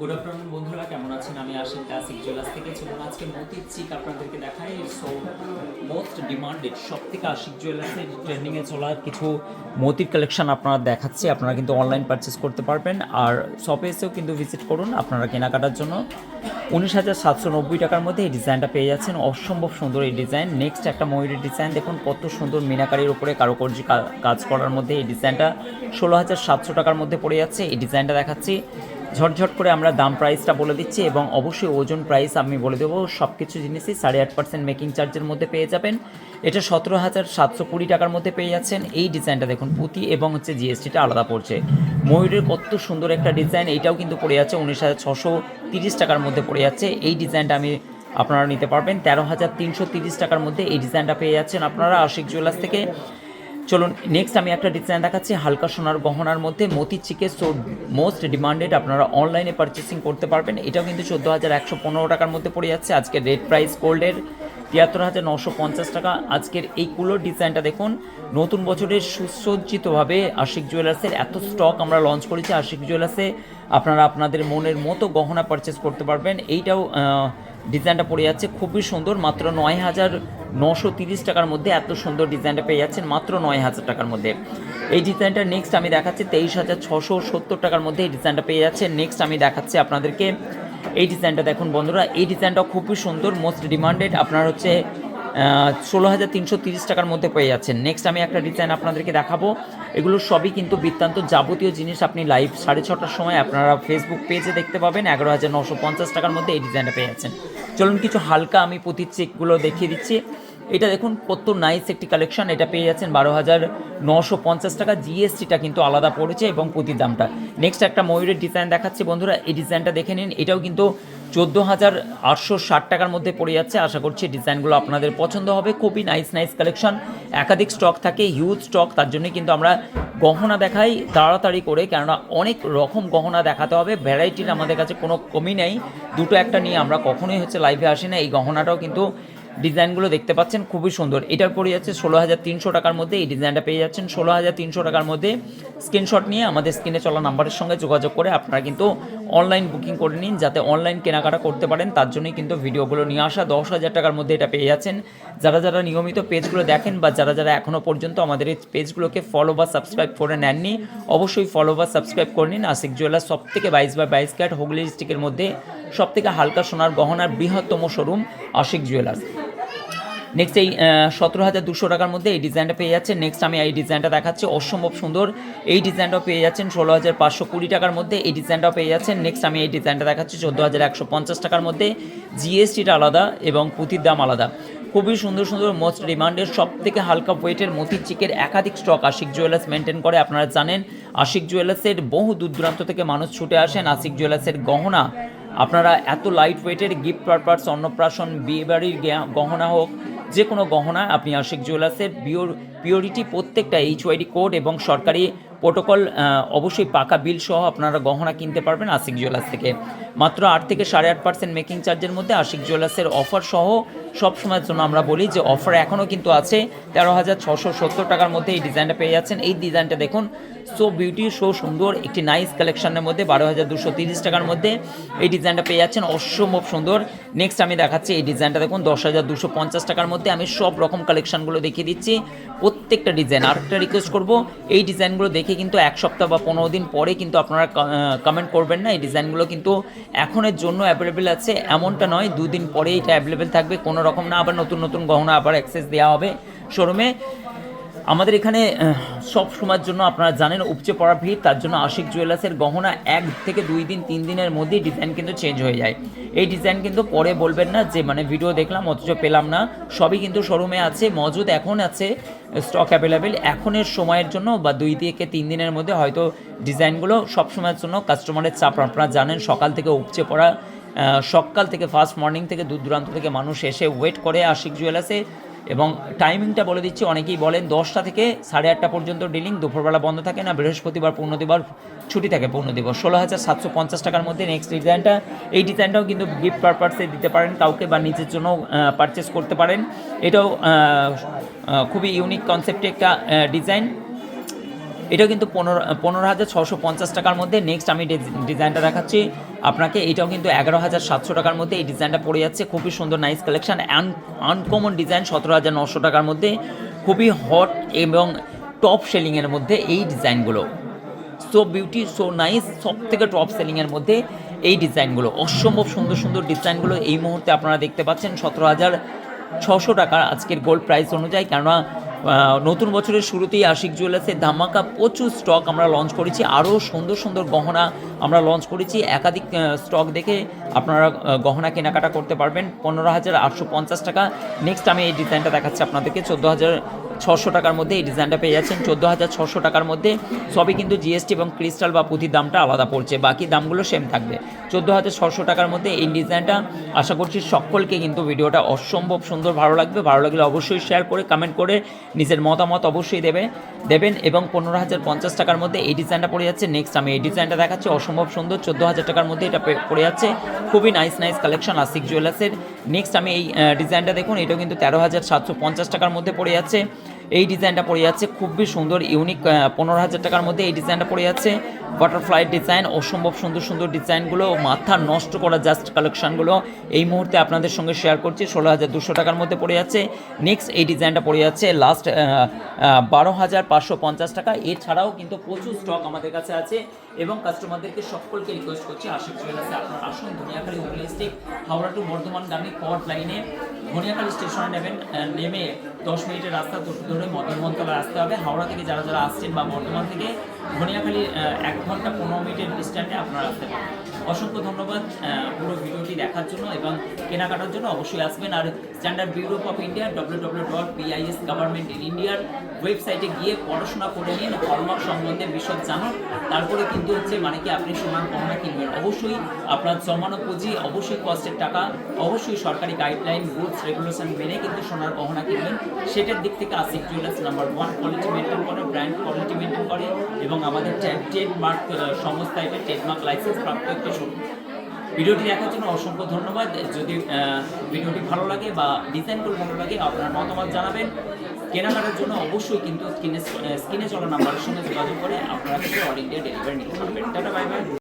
Good afternoon বন্ধুরা, কেমন আছেন? আমি আশিক ক্লাসিক জুয়েলার্স থেকে চলুন আজকে মতির চিক আপনাদেরকে দেখাই। সো মোস্ট ডিমান্ডেড সব থেকে আশিক জুয়েলার্সের ট্রেন্ডিংয়ে চলা কিছু মতির কালেকশন আপনারা দেখাচ্ছি। আপনারা কিন্তু অনলাইন পারচেস করতে পারবেন। আর শপে এসেও কিন্তু ভিজিট করুন আপনারা কেনাকাটার জন্য। উনিশ হাজার সাতশো নব্বই টাকার মধ্যে এই ডিজাইনটা পেয়ে যাচ্ছেন। অসম্ভব সুন্দর এই ডিজাইন নেক্সট একটা ময়ূরের ডিজাইন দেখুন, কত সুন্দর মিনাকারির উপরে কারুকার্য কাজ করার মধ্যে এই ডিজাইনটা ষোলো হাজার সাতশো টাকার মধ্যে পড়ে যাচ্ছে। এই ডিজাইনটা দেখাচ্ছি। ঝটঝট করে আমরা দাম প্রাইসটা বলে দিচ্ছি এবং অবশ্যই ওজন প্রাইস আমি বলে দেবো। সব কিছু জিনিসই সাড়ে আট পার্সেন্ট মেকিং চার্জের মধ্যে পেয়ে যাবেন। এটা সতেরো হাজার সাতশো কুড়ি টাকার মধ্যে পেয়ে যাচ্ছেন। এই ডিজাইনটা দেখুন, পুঁতি এবং হচ্ছে জিএসটিটা আলাদা পড়ছে। ময়ূরের কত সুন্দর একটা ডিজাইন এইটাও কিন্তু পড়ে যাচ্ছে উনিশ হাজার ছশো তিরিশ টাকার মধ্যে পড়ে যাচ্ছে। এই ডিজাইনটা আমি আপনারা নিতে পারবেন। তেরো হাজার তিনশো তিরিশ টাকার মধ্যে এই ডিজাইনটা পেয়ে যাচ্ছেন আপনারা আশিক জুয়েলার্স থেকে। চলুন নেক্সট আমি একটা ডিজাইন দেখাচ্ছি, হালকা সোনার গহনার মধ্যে মতি চিকে সো মোস্ট ডিমান্ডেড আপনারা অনলাইনে পারচেসিং করতে পারবেন। এটাও কিন্তু চোদ্দ হাজার একশো পনেরো টাকার মধ্যে পড়ে যাচ্ছে। আজকের রেড প্রাইস গোল্ডের তিয়াত্তর হাজার নশো পঞ্চাশ টাকা। আজকের এই কুলোর ডিজাইনটা দেখুন, নতুন বছরের সুসজ্জিতভাবে আশিক জুয়েলার্সের এত স্টক আমরা লঞ্চ করেছি। আশিক জুয়েলার্সে আপনারা আপনাদের মনের মতো গহনা পারচেস করতে পারবেন। এইটাও ডিজাইনটা পড়ে যাচ্ছে। খুবই সুন্দর, মাত্র নয় হাজার নশো তিরিশ টাকার মধ্যে এত সুন্দর ডিজাইনটা পেয়ে যাচ্ছেন, মাত্র নয় হাজার টাকার মধ্যে। এই ডিজাইনটা নেক্সট আমি দেখাচ্ছি, তেইশ হাজার ছশো সত্তর টাকার মধ্যে এই ডিজাইনটা পেয়ে যাচ্ছে নেক্সট আমি দেখাচ্ছি আপনাদেরকে এই ডিজাইনটা দেখুন বন্ধুরা। এই ডিজাইনটা খুবই সুন্দর মোস্ট ডিমান্ডেড আপনার হচ্ছে ষোলো হাজার তিনশো তিরিশ টাকার মধ্যে পেয়ে যাচ্ছেন। নেক্সট আমি একটা ডিজাইন আপনাদেরকে দেখাবো। এগুলো সবই কিন্তু বৃত্তান্ত যাবতীয় জিনিস আপনি লাইভ সাড়ে ছটার সময় আপনারা ফেসবুক পেজে দেখতে পাবেন। এগারো হাজার নশো পঞ্চাশ টাকার মধ্যে এই ডিজাইনটা পেয়ে যাচ্ছেন। চলুন কিছু হালকা আমি পুঁতির চেকগুলো দেখিয়ে দিচ্ছি। এটা দেখুন কত নাইস একটি কালেকশন এটা পেয়ে যাচ্ছেন বারো হাজার নশো পঞ্চাশ টাকা। জিএসটিটা কিন্তু আলাদা পড়েছে এবং প্রতির দামটা। নেক্সট একটা ময়ূরের ডিজাইন দেখাচ্ছি বন্ধুরা, এই ডিজাইনটা দেখে নিন। এটাও কিন্তু চোদ্দ হাজার আটশো ষাট টাকার মধ্যে পড়ে যাচ্ছে। আশা করছি ডিজাইনগুলো আপনাদের পছন্দ হবে। খুবই নাইস নাইস কালেকশন একাধিক স্টক থাকে হিউজ স্টক তার জন্যই কিন্তু আমরা গহনা দেখাই তাড়াতাড়ি করে, কেননা অনেক রকম গহনা দেখাতে হবে। ভ্যারাইটির আমাদের কাছে কোনো কমই নেই। দুটো একটা নিয়ে আমরা কখনোই হচ্ছে লাইভে আসি না। এই গহনাটাও কিন্তু ডিজাইনগুলো দেখতে পাচ্ছেন, খুবই সুন্দর। এটার পড়ে যাচ্ছে ষোলো হাজার তিনশো টাকার মধ্যে এই ডিজাইনটা পেয়ে যাচ্ছেন। ষোলো হাজার তিনশো টাকার মধ্যে স্ক্রিনশট নিয়ে আমাদের স্ক্রিনে চলা নাম্বারের সঙ্গে যোগাযোগ করে আপনারা কিন্তু অনলাইন বুকিং করে নিন, যাতে অনলাইন কেনাকাটা করতে পারেন। তার জন্যই কিন্তু ভিডিওগুলো নিয়ে আসা। দশ হাজার টাকার মধ্যে এটা পেয়ে যাচ্ছেন। যারা যারা নিয়মিত পেজগুলো দেখেন বা যারা যারা এখনও পর্যন্ত আমাদের এই পেজগুলোকে ফলো বা সাবস্ক্রাইব করে নেননি, অবশ্যই ফলো বা সাবস্ক্রাইব করে নিন। আশিক জুয়েলার সব থেকে বাইশ বাই বাইশ ক্যাট হুগলি ডিস্ট্রিক্টের মধ্যে সব থেকে হালকা সোনার গহনার বৃহত্তম শোরুম আশিক জুয়েলার্স নেক্সট এই সতেরো হাজার দুশো টাকার মধ্যে এই ডিজাইনটা পেয়ে যাচ্ছেন। নেক্সট আমি এই ডিজাইনটা দেখাচ্ছি। অসম্ভব সুন্দর। এই ডিজাইনটাও পেয়ে যাচ্ছেন ষোলো হাজার পাঁচশো কুড়ি টাকার মধ্যে। এই ডিজাইনটাও পেয়ে যাচ্ছেন। নেক্সট আমি এই ডিজাইনটা দেখাচ্ছি চোদ্দ হাজার একশো পঞ্চাশ টাকার মধ্যে। জিএসটিটা আলাদা এবং পুঁতির দাম আলাদা। খুবই সুন্দর সুন্দর মোস্ট ডিমান্ডের সব থেকে হালকা ওয়েটের মতির চিকের একাধিক স্টক আশিক জুয়েলার্স মেনটেন করে। আপনারা জানেন, আশিক জুয়েলার্সের বহু দূর দূরান্ত থেকে মানুষ ছুটে আসেন আশিক জুয়েলার্সের গহনা। আপনারা এত লাইট ওয়েটের গিফট পারপাস অন্নপ্রাশন, বিয়েবাড়ির গহনা হোক যে কোনো গহনা আপনি আশিক জুয়েলার্সের পিওর পিওরিটি প্রত্যেকটা এইচ ওয়াইডি কোড এবং সরকারি প্রোটোকল অবশ্যই পাকা বিল সহ আপনারা গহনা কিনতে পারবেন আশিক জুয়েলার্স থেকে। মাত্র আট থেকে সাড়ে আট পার্সেন্ট মেকিং চার্জের মধ্যে আশিক জুয়েলার্সের অফার সহ সব সময়ের জন্য আমরা বলি যে অফার এখনও কিন্তু আছে। তেরো হাজার ছশো সত্তর টাকার মধ্যে এই ডিজাইনটা পেয়ে যাচ্ছেন। এই ডিজাইনটা দেখুন সো বিউটি সো সুন্দর, একটি নাইস কালেকশনের মধ্যে বারো হাজার দুশো তিরিশ টাকার মধ্যে এই ডিজাইনটা পেয়ে যাচ্ছেন। অসম্ভব সুন্দর। নেক্সট আমি দেখাচ্ছি এই ডিজাইনটা দেখুন, দশ হাজার দুশো পঞ্চাশ টাকার মধ্যে আমি সব রকম কালেকশনগুলো দেখিয়ে দিচ্ছি। প্রত্যেকটা ডিজাইন আরেকটা রিকোয়েস্ট করব, এই ডিজাইনগুলো দেখে কিন্তু এক সপ্তাহ বা পনেরো দিন পরে কিন্তু আপনারা কমেন্ট করবেন না। এই ডিজাইনগুলো কিন্তু এখনের জন্য অ্যাভেলেবেল আছে। এমনটা নয়, দুদিন পরে এটা অ্যাভেলেবেল থাকবে। কোনো রকম না, আবার নতুন নতুন গহনা আবার অ্যাক্সেস দেওয়া হবে শোরুমে আমাদের এখানে সব সময়ের জন্য আপনারা জানেন উপচে পড়া ভিড়, তার জন্য আশিক জুয়েলার্সের গহনা এক থেকে দুই দিন, তিন দিনের মধ্যেই ডিজাইন কিন্তু চেঞ্জ হয়ে যায়। এই ডিজাইন কিন্তু পরে বলবেন না, যে মানে ভিডিও দেখলাম, অথচ পেলাম না। সবই কিন্তু শোরুমে আছে, মজুদ এখন আছে স্টক অ্যাভেলেবেল এখনের সময়ের জন্য বা দুই থেকে তিন দিনের মধ্যে হয়তো ডিজাইনগুলো সব সময়ের জন্য কাস্টমারের চাপ। আপনারা জানেন, সকাল থেকে উপচে পড়া সকাল থেকে ফার্স্ট মর্নিং থেকে দূর দূরান্ত থেকে মানুষ এসে ওয়েট করে আশিক জুয়েলার্সে এবং টাইমিংটা বলে দিচ্ছি, অনেকেই বলেন দশটা থেকে সাড়ে আটটা পর্যন্ত ডিলিং দুপুরবেলা বন্ধ থাকে না, বৃহস্পতিবার পূর্ণ পূর্ণদিবার ছুটি থাকে পূর্ণ পূর্ণদিবস ষোলো হাজার সাতশো পঞ্চাশ টাকার মধ্যে নেক্সট ডিজাইনটা এই ডিজাইনটাও কিন্তু গিফট পারপাসে দিতে পারেন, কাউকে বা নিজের জন্য পারচেস করতে পারেন। এটাও খুবই ইউনিক কনসেপ্টে একটা ডিজাইন এটাও কিন্তু পনেরো পনেরো হাজার ছশো পঞ্চাশ টাকার মধ্যে নেক্সট আমি ডিজ- ডিজাইনটা দেখাচ্ছি। আপনাকে এটাও কিন্তু এগারো হাজার সাতশো টাকার মধ্যে এই ডিজাইনটা পড়ে যাচ্ছে। খুবই সুন্দর নাইস কালেকশন আনকমন ডিজাইন সতেরো হাজার নশো টাকার মধ্যে। খুবই হট এবং টপ সেলিংয়ের মধ্যে এই ডিজাইনগুলো সো বিউটি সো নাইস সব থেকে টপ সেলিংয়ের মধ্যে এই ডিজাইনগুলো অসম্ভব সুন্দর সুন্দর ডিজাইনগুলো এই মুহূর্তে আপনারা দেখতে পাচ্ছেন সতেরো হাজার ছশো টাকার আজকের গোল্ড প্রাইস অনুযায়ী। কেননা নতুন বছরের শুরুতেই আশিক জুয়েলার্সের ধামাকা প্রচুর স্টক আমরা লঞ্চ করেছি। আরও সুন্দর সুন্দর গহনা আমরা লঞ্চ করেছি। একাধিক স্টক দেখে আপনারা গহনা কেনাকাটা করতে পারবেন। পনেরো হাজার আটশো পঞ্চাশ টাকা। নেক্সট আমি এই ডিজাইনটা দেখাচ্ছি আপনাদেরকে। চোদ্দ হাজার ছশো টাকার মধ্যে এই ডিজাইনটা পেয়ে যাচ্ছেন। চোদ্দ হাজার ছশো টাকার মধ্যে সবই কিন্তু জিএসটি এবং ক্রিস্টাল বা পুঁথির দামটা আলাদা পড়ছে। বাকি দামগুলো সেম থাকবে। চোদ্দ হাজার ছশো টাকার মধ্যে এই ডিজাইনটা আশা করছি সকলকে কিন্তু ভিডিওটা অসম্ভব সুন্দর ভালো লাগবে। ভালো লাগলে অবশ্যই শেয়ার করে কমেন্ট করে নিজের মতামত অবশ্যই দেবে, দেবেন এবং পনেরো হাজার পঞ্চাশ টাকার মধ্যে এই ডিজাইনটা পড়ে যাচ্ছে। নেক্সট আমি এই ডিজাইনটা দেখাচ্ছি। অসম্ভব সুন্দর। চোদ্দ হাজার টাকার মধ্যে এটা পড়ে যাচ্ছে। খুবই নাইস নাইস কালেকশন আশিক জুয়েলার্সের নেক্সট আমি এই ডিজাইনটা দেখুন, এটাও কিন্তু তেরো হাজার সাতশো পঞ্চাশ টাকার মধ্যে পড়ে যাচ্ছে। এই ডিজাইনটা পড়ে যাচ্ছে। খুবই সুন্দর, ইউনিক পনেরো হাজার টাকার মধ্যে এই ডিজাইনটা পড়ে যাচ্ছে। বাটারফ্লাই ডিজাইন অসম্ভব সুন্দর সুন্দর ডিজাইনগুলো, মাথা নষ্ট করা জাস্ট কালেকশনগুলো এই মুহূর্তে আপনাদের সঙ্গে শেয়ার করছি, ষোলো হাজার দুশো টাকার মধ্যে পড়ে যাচ্ছে। নেক্সট এই ডিজাইনটা পড়ে যাচ্ছে লাস্ট বারো হাজার পাঁচশো পঞ্চাশ টাকা। এছাড়াও কিন্তু প্রচুর স্টক আমাদের কাছে আছে এবং কাস্টমারদেরকে সকলকে রিকোয়েস্ট করছি, আশিক জুয়েলার্সে আপনার আসুন ধনিয়াখালী হুগলি হাওড়া টু বর্ধমান, গামী কট লাইনে ধনিয়াখালী স্টেশনে নেবেন নেমে দশ মিনিটের রাস্তা ধরে মদনমন্তলায় আসতে হবে। হাওড়া থেকে যারা যারা আসছেন বা বর্ধমান থেকে ধনিয়াখালি এক ঘণ্টা পনেরো মিনিটের ডিস্ট্যান্সে আপনারা আসতে পারেন অসংখ্য ধন্যবাদ পুরো ভিডিওটি দেখার জন্য এবং কেনাকাটার জন্য অবশ্যই আসবেন আর standard bureau of India W W dot BIS government in ইন্ডিয়ার ওয়েবসাইটে গিয়ে পড়াশোনা করে নিন, হলমার্ক সম্বন্ধে বিশদ জানুন। তারপরে কিন্তু হচ্ছে মানে কি আপনি সোনার গহনা কিনবেন। অবশ্যই আপনার জমানো পুঁজি, অবশ্যই কষ্টের টাকা, অবশ্যই সরকারি গাইডলাইন রুলস রেগুলেশন মেনে কিন্তু সোনার গহনা কিনবেন। সেটার দিক থেকে Ashik jewellers number one quality maintain করে ব্র্যান্ড কোয়ালিটি মেনটেন করে এবং আমাদের ট্রেডমার্ক সংস্থা, এটা ট্রেডমার্ক লাইসেন্স প্রাপ্ত একটি শোরুম ভিডিওটি দেখার জন্য অসংখ্য ধন্যবাদ। যদি ভিডিওটি ভালো লাগে বা ডিজাইনগুলো ভালো লাগে, আপনার মতামত জানাবেন। কেনাকাটার জন্য অবশ্যই কিন্তু স্ক্রিনে স্ক্রিনে চলা নাম্বারের সঙ্গে যোগাযোগ করে আপনারা কিন্তু অল ইন্ডিয়া ডেলিভারি নিতে পারবেন। Tata bye bye